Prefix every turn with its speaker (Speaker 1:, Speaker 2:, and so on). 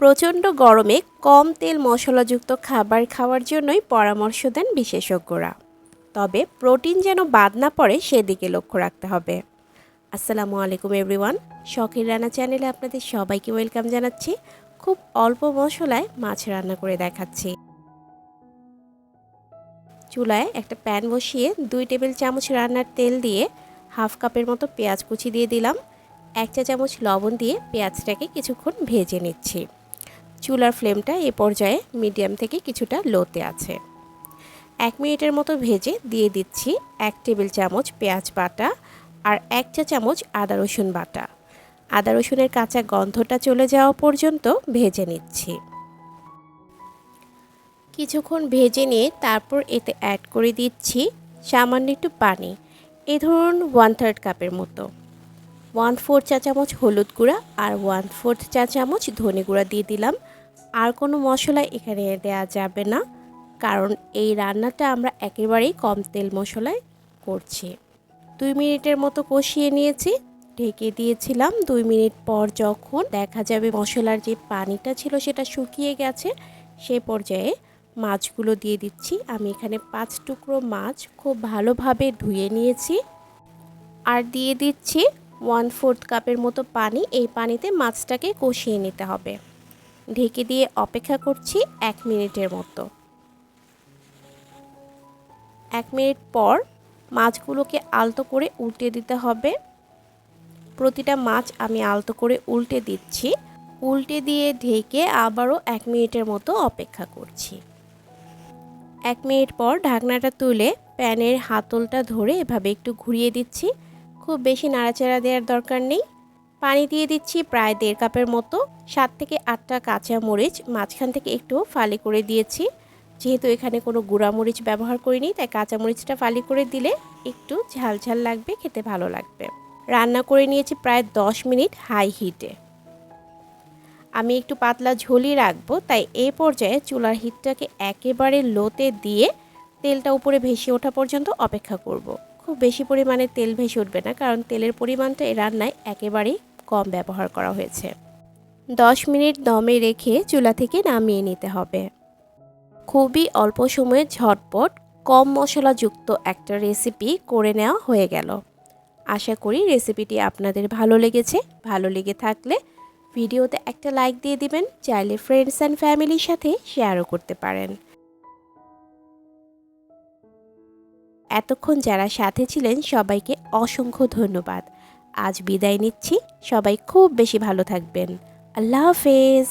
Speaker 1: প্রচণ্ড গরমে কম তেল মশলাযুক্ত খাবার খাওয়ার জন্যই পরামর্শ দেন বিশেষজ্ঞরা। তবে প্রোটিন যেন বাদ না পড়ে সেদিকে লক্ষ্য রাখতে হবে। আসসালামু আলাইকুম এভরিওয়ান, শখের রান্না চ্যানেলে আপনাদের সবাইকে ওয়েলকাম জানাচ্ছি। খুব অল্প মশলায় মাছ রান্না করে দেখাচ্ছি। চুলায় একটা প্যান বসিয়ে দুই টেবিল চামচ রান্নার তেল দিয়ে হাফ কাপের মতো পেঁয়াজ কুচি দিয়ে দিলাম। এক চা চামচ লবণ দিয়ে পেঁয়াজটাকে কিছুক্ষণ ভেজে নিচ্ছি। চুলার ফ্লেমটা এ পর্যায়ে মিডিয়াম থেকে কিছুটা লোতে আছে। এক মিনিটের মতো ভেজে দিয়ে দিচ্ছি এক টেবিল চামচ পেঁয়াজ বাটা আর এক চা চামচ আদা রসুন বাটা। আদা রসুনের কাঁচা গন্ধটা চলে যাওয়া পর্যন্ত ভেজে নিচ্ছি। কিছুক্ষণ ভেজে নিয়ে তারপর এতে অ্যাড করে দিচ্ছি সামান্য একটু পানি। এ ধরুন ওয়ান থার্ড কাপের মতো। ওয়ান ফোর চা চামচ হলুদ গুঁড়া আর ওয়ান ফোর্থ চা চামচ ধনে গুঁড়া দিয়ে দিলাম। আর কোনো মশলা এখানে দেওয়া যাবে না। কারণ এই রান্নাটা আমরা একেবারেই কম তেল মশলায় করছি। দুই মিনিটের মতো কষিয়ে নিয়েছি। ঢেকে দিয়েছিলাম। দুই মিনিট পর যখন দেখা যাবে মশলার যে পানিটা ছিল সেটা শুকিয়ে গেছে সেই পর্যায়ে মাছগুলো দিয়ে দিচ্ছি। আমি এখানে পাঁচ টুকরো মাছ খুব ভালোভাবে ধুয়ে নিয়েছি। আর দিয়ে দিচ্ছি ওয়ান ফোর্থ কাপের মতো পানি। এই পানিতে মাছটাকে কষিয়ে নিতে হবে। ঢেকে দিয়ে অপেক্ষা করছি এক মিনিটের মতো। এক মিনিট পর মাছগুলোকে আলতো করে উল্টে দিতে হবে। প্রতিটা মাছ আমি আলতো করে উল্টে দিচ্ছি। উল্টে দিয়ে ঢেকে আবারও এক মিনিটের মতো অপেক্ষা করছি। এক মিনিট পর ঢাকনাটা তুলে প্যানের হাতলটা ধরে এভাবে একটু ঘুরিয়ে দিচ্ছি। খুব বেশি নাড়াচাড়া দেওয়ার দরকার নেই। পানি দিয়ে দিচ্ছি প্রায় দেড় কাপের মতো। সাত থেকে আটটা কাঁচা মরিচ, মাঝখান থেকে একটু ফালি করে দিয়েছি। যেহেতু এখানে কোনো গুঁড়া মরিচ ব্যবহার করিনি, তাই কাঁচা মরিচটা ফালি করে দিলে একটু ঝাল ঝাল লাগবে, খেতে ভালো লাগবে। রান্না করে নিয়েছি প্রায় দশ মিনিট হাই হিটে। আমি একটু পাতলা ঝোলই রাখব, তাই এই পর্যায়ে চুলার হিটটাকে একেবারে লোতে দিয়ে তেলটা উপরে ভেসে ওঠা পর্যন্ত অপেক্ষা করব। খুব বেশি পরিমাণে তেল ভেসে উঠবে না, কারণ তেলের পরিমাণটা এই রান্নায় একেবারেই কম ব্যবহার করা হয়েছে। দশ মিনিট দমে রেখে চুলা থেকে নামিয়ে নিতে হবে। খুবই অল্প সময়ে ঝটপট কম মশলাযুক্ত একটা রেসিপি করে নেওয়া হয়ে গেল। আশা করি রেসিপিটি আপনাদের ভালো লেগেছে। ভালো লেগে থাকলে ভিডিওতে একটা লাইক দিয়ে দিবেন, চাইলে ফ্রেন্ডস অ্যান্ড ফ্যামিলির সাথে শেয়ারও করতে পারেন। এতক্ষণ যারা সাথে ছিলেন, সবাইকে অসংখ্য ধন্যবাদ। আজ বিদায় নিচ্ছি। সবাই খুব বেশি ভালো থাকবেন। আল্লাহ হাফেজ।